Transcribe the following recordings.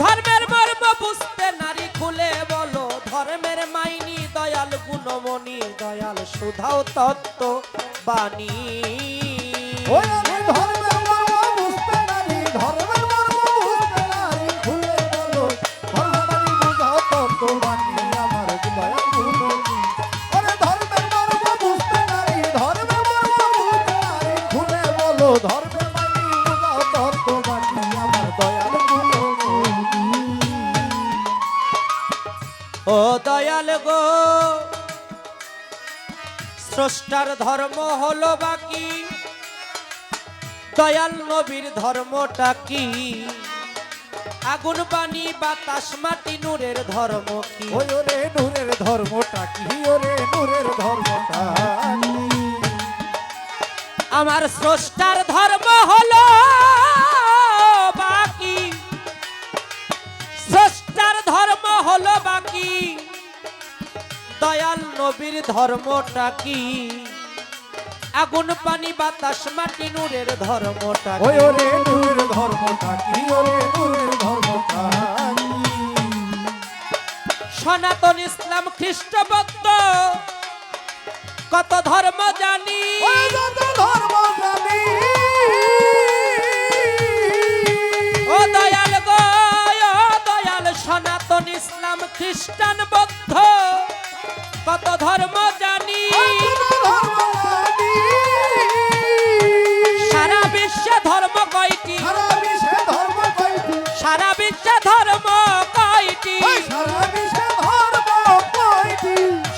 ধর্মের মর্ম বুঝতে নারী খুলে বলো। ধর্মের মাইনি দয়াল, গুণমণি দয়াল, সুধাও তত্ত্ব বাণী। ওই ও দয়াল গো। স্রষ্টার ধর্ম হলো বাকি দয়াল নবীর ধর্মটা কি? আগুন পানি বাতাস মাটি নূরের ধর্ম কি? ওরে নূরের ধর্মটা কি? ওরে নূরের ধর্মটা আমার স্রষ্টার ধর্ম হলো হলো বাকি। দয়াল নবীর ধর্মটা কি? আগুন পানি বাতাস মাটি নূরের ধর্মটা ওই ওরে নূরের ধর্মটা কি? ওরে নূরের ধর্মটা সনাতন ইসলাম খ্রিস্টবদ্ধ। কত ধর্ম জানি। যত ধর্ম ইসলাম খ্রিস্টান বৌদ্ধ। কত ধর্ম জানি। সারা বিশ্বে ধর্ম কয়টি? সারা বিশ্বে ধর্ম কয়টি?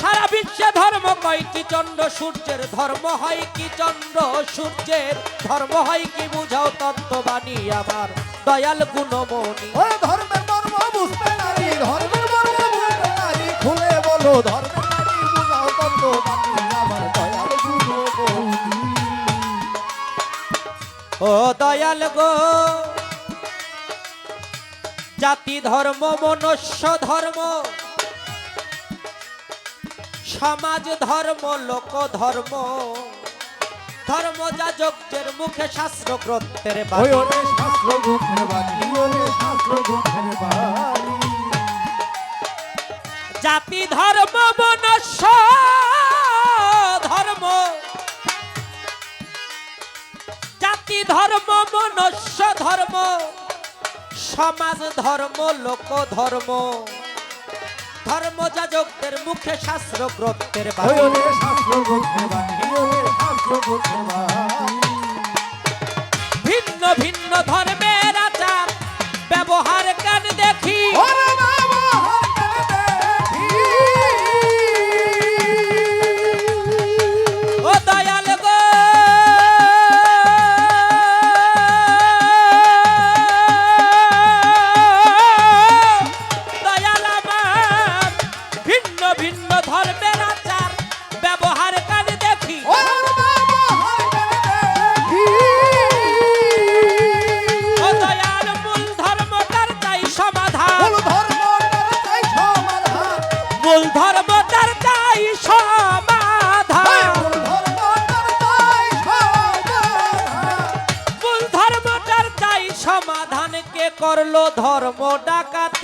সারা বিশ্বে ধর্ম কয়টি? চন্দ্র সূর্যের ধর্ম হয় কি চন্দ্র সূর্যের? ধর্ম হয় কি বুঝাও তত্ত্ববাণী আমার। দয়াল গুণমণি। ধর্মের ধর্ম বুঝতে ও দয়াল গো, জাতি ধর্ম, মনুষ্য ধর্ম, সমাজ ধর্ম, লোক ধর্ম ধর্ম যাজকদের মুখে শাস্ত্র গ্রন্থের বাণী। শাস্ত্র গ্রন্থের বাণী শাস্ত্র গ্রন্থের বাণী জাতি ধর্ম মনুষ্য ধর্ম। জাতি ধর্ম মনুষ্য ধর্ম। সমাজ ধর্ম লোক ধর্ম। ধর্ম যাজকদের মুখে শাস্ত্র গ্রন্থের ভিন্ন ভিন্ন ওরে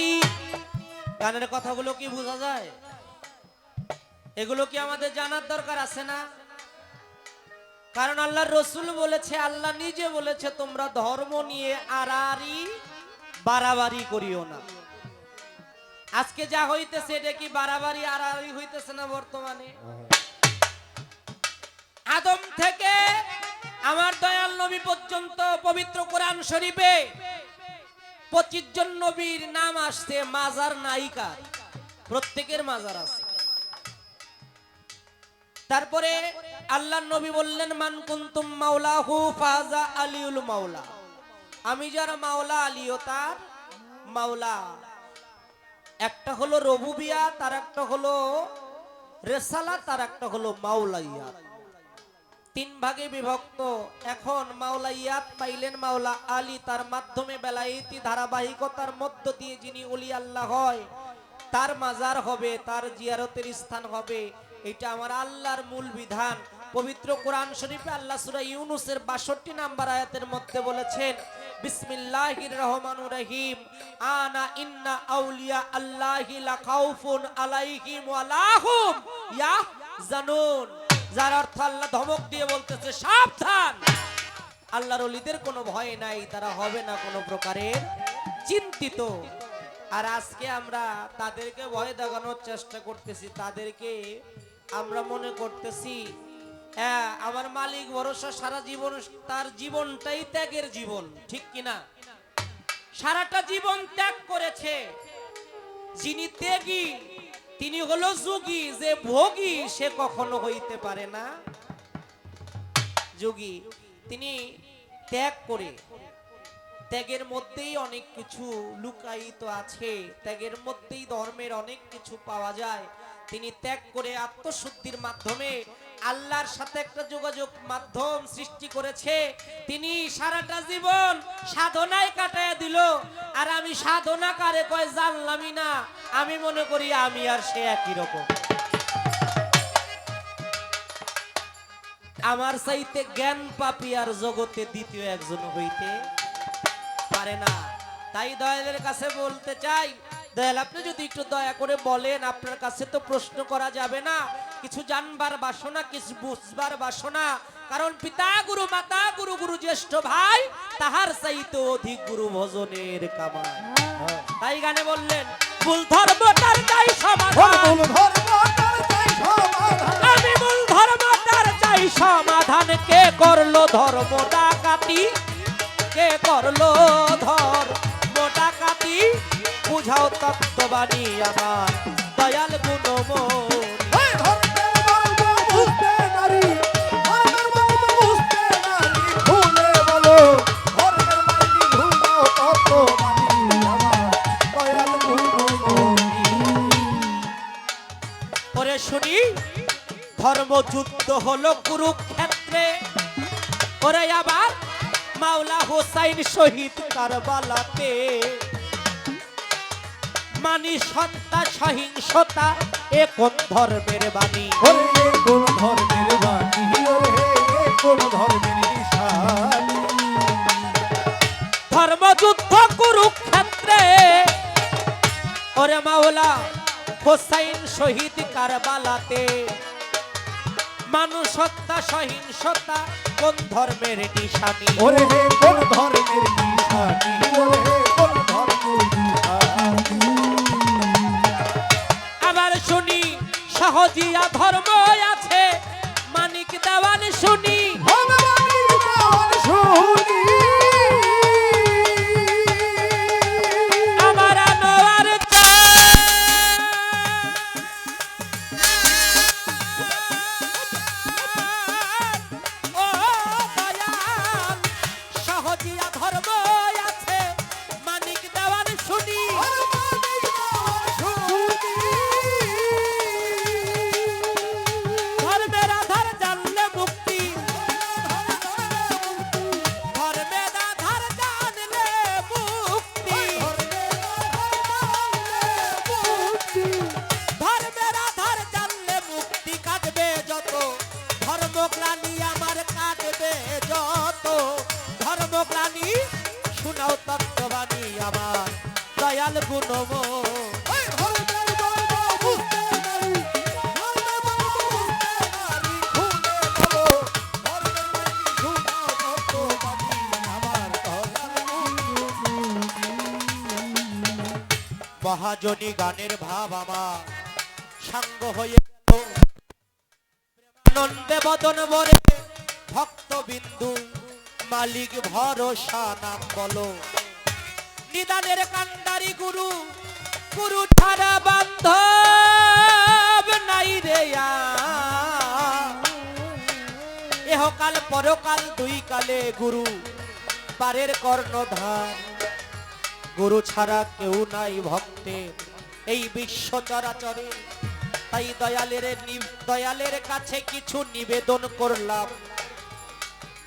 ডাকাতি গানের কথাগুলো কি বোঝা যায়? এগুলো কি আমাদের জানার দরকার আছে না? কারণ আল্লাহ রসুল বলেছে, আল্লাহ নিজে বলেছে, তোমরা ধর্ম নিয়ে আড়াআড়ি, বাড়াবাড়ি করিও না। আজকে যা হইতেছে, এটা কি বাড়াবাড়ি, আড়াআড়ি হইতেছে না বর্তমানে? আদম থেকে আমার দয়াল নবী পর্যন্ত পবিত্র কোরআন শরীফে পঁচিশ জন নবীর নাম আসছে মাজার নায়িকা। প্রত্যেকের মাজার আছে। তারপরে আল্লাহ নবী বললেন, মান কুন্তুম মাওলা হু ফাজা আলিউল মাওলা। আমি যার মাওলা আলিও তার মাওলা। একটা হলো রবুবিয়া, তার একটা হলো রেসালা তার একটা হলো মাওলাইয়া। তিন ভাগে বিভক্ত। এখন মাওলা ইয়াত পাইলেন মাওলা আলী, তার মাধ্যমে বেলায়েতি ধারাবাহিকতার মধ্য দিয়ে যিনি অলি আল্লাহ হয়, তার মাজার হবে, তার জিয়ারতের স্থান হবে। এটা আমার আল্লাহর মূল বিধান। পবিত্র কোরআন শরীফে আল্লাহ সূরা ইউনুসের 62 নাম্বার আয়াতের মধ্যে বলেছেন, বিসমিল্লাহির রহমানুর রহিম, আনা ইন্না আউলিয়া আল্লাহি লা খাউফুন আলাইহিম ওয়া লাহুম ইয়াহজানুন। যার অর্থ আল্লাহ ধমক দিয়ে বলতেছে, সাবধান! আল্লাহর ওলিদের কোনো ভয় নাই, তারা হবে না কোনো প্রকারের চিন্তিত। আর আজকে আমরা তাদেরকে ভয় দেখানোর চেষ্টা করতেছি, তাদেরকে আমরা মনে করতেছি হ্যাঁ আমার মালিক ভরসা সারা জীবন, তার জীবনটাই ত্যাগের জীবন। ঠিক কিনা সারাটা জীবন ত্যাগ করেছে। যিনি ত্যাগী তিনি হলো যোগী, যে ভোগী সে কখনো হইতে পারে না। যোগী, তিনি ত্যাগ করে, ত্যাগের মধ্যেই অনেক কিছু লুকায়িত আছে, ত্যাগের মধ্যেই ধর্মের অনেক কিছু পাওয়া যায়। তিনি ত্যাগ করে আত্মশুদ্ধির মাধ্যমে আল্লাহর সাথে একটা যোগাযোগ মাধ্যম সৃষ্টি করেছে। তিনি সারাটা জীবন সাধনায় কাটায় দিল। আর আমি সাধনা কারে কয় জানলামই না। আমি মনে করি আমি আর সে একই রকম। আমার চাইতে জ্ঞান পাপি আর জগতে দ্বিতীয় একজন হইতে পারে না। তাই দয়ালের কাছে বলতে চাই দয়াল আপনি যদি একটু দয়া করে বলেন আপনার কাছে তো প্রশ্ন করা যাবে না। কিছু জানবার বাসনা কিছু বুঝবার বাসনা। কারণ পিতা গুরু মাতা গুরু গুরু জ্যেষ্ঠ ভাই তাহার চাইতে অধিক গুরু ভজনের কামায় তাই গানে বললেন ভুল ধর্মটার চাই সমাধান। মূল ধর্ম তার চাই সমাধান। আমি ধর্মটার চাই সমাধান। কে করল ধর্ম ডাকাতি কে করল ধর্ম বুঝাও তত্ত্ববাণী আমার। দয়াল পরে শুনি ধর্মযুদ্ধ হলো কুরুক্ষেত্রে। ওরে আবার মাওলা হোসাইন শহীদ কারবালাতে। মানি সত্তা সহিংসতা এ কোন ধর্মের বাণী? কোন ধর্মের বাণী? কোন ধর্মের ধর্মযুদ্ধ কুরুক্ষেত্রে ওরে মাওলা হোসাইন শহীদ কারবালাতে মানুষ হত্যা সহিংসতা কোন ধর্মের নিশানি? ওরে কোন ধর্মের নিশানি? সহজিয়া ধর্ম মহাজনী গানের ভাব আমার। সাঙ্গ হয়ে গেল। আনন্দে বদন বরে ভক্ত বিন্দু মালিক ভরসা নাম বলো। নিদানের কান্ডারি গুরু গুরু ছাড়া বান্ধব নাই রে এহকাল পরকাল দুই কালে গুরু পারের কর্ণধার। গুরু ছাড়া কেউ নাই ভক্তের এই বিশ্ব চরাচরে তাই দয়ালের দয়ালের কাছে কিছু নিবেদন করলাম।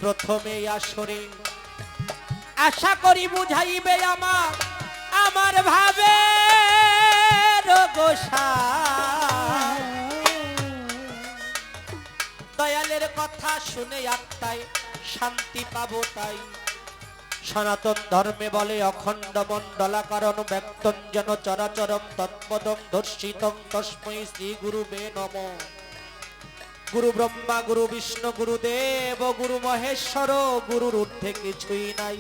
প্রথমে আসরে, আশা করি বুঝাইবে আমার আমার ভাবে দয়ালের কথা শুনে আত্মায় শান্তি পাবো তাই। সনাতন ধর্মে বলে অখণ্ড মণ্ডলাকারণ যেন চরাচরম তৎপদম দর্শিতম তস্মৈ শ্রী গুরুবে নম। গুরু ব্রহ্মা, গুরু বিষ্ণু গুরুদেব গুরু মহেশ্বর, গুরুর ঊর্ধ্বে কিছুই নাই।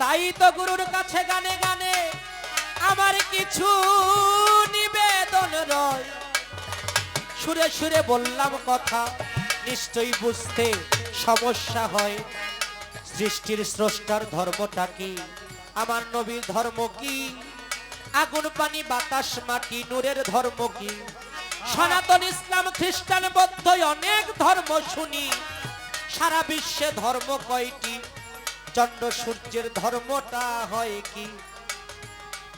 তাই তো গুরুর কাছে গানে গানে আমার কিছু নিবেদন রয়। সুরে সুরে বললাম কথা, নিশ্চয়ই বুঝতে সমস্যা হয়। সৃষ্টির স্রষ্টার ধর্মটা কি? আমার নবীর ধর্ম কি? আগুন, পানি, বাতাস, মাটি, নূরের ধর্ম কি? সনাতন ইসলাম, খ্রিস্টান বৌদ্ধ অনেক ধর্ম শুনি। সারা বিশ্বে ধর্ম কয়টি? চন্দ্র সূর্যের ধর্মটা হয় কি?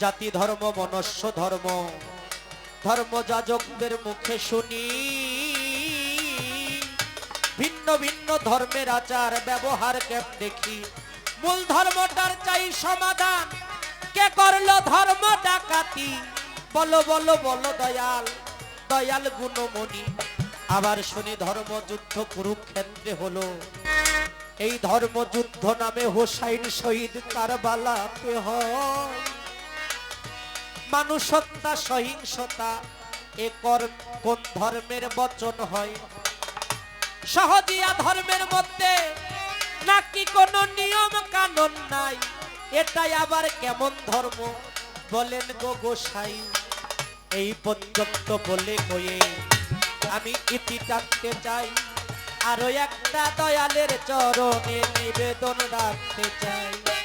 জাতি ধর্ম মনস্য ধর্ম। ধর্ম যাজকদের মুখে শুনি। ভিন্ন ভিন্ন ধর্মের আচার ব্যবহার কেপ দেখি? মূল ধর্মটার চাই সমাধান। কে করল ধর্ম ডাকাতি? বলো বলো বলো, দয়াল। দয়াল গুণমণি। আবার শুনি ধর্মযুদ্ধ কুরুক্ষেত্রে হলো। এই ধর্মযুদ্ধ নামে হোসাইন শহীদ কারবালাতে হয়। মানুষত্বা, সহিংসতা, এ কর কোন ধর্মের বচন হয়? সহজিয়া ধর্মের মধ্যে। নাকি কোনো নিয়ম কানুন নাই? এটাই আবার কেমন ধর্ম? বলেন গো গোসাই, এই পর্যন্ত বলে কয়ে, আমি ইতি টাকতে চাই, আরও একটা দয়ালের চরণে নিবেদন রাখতে চাই।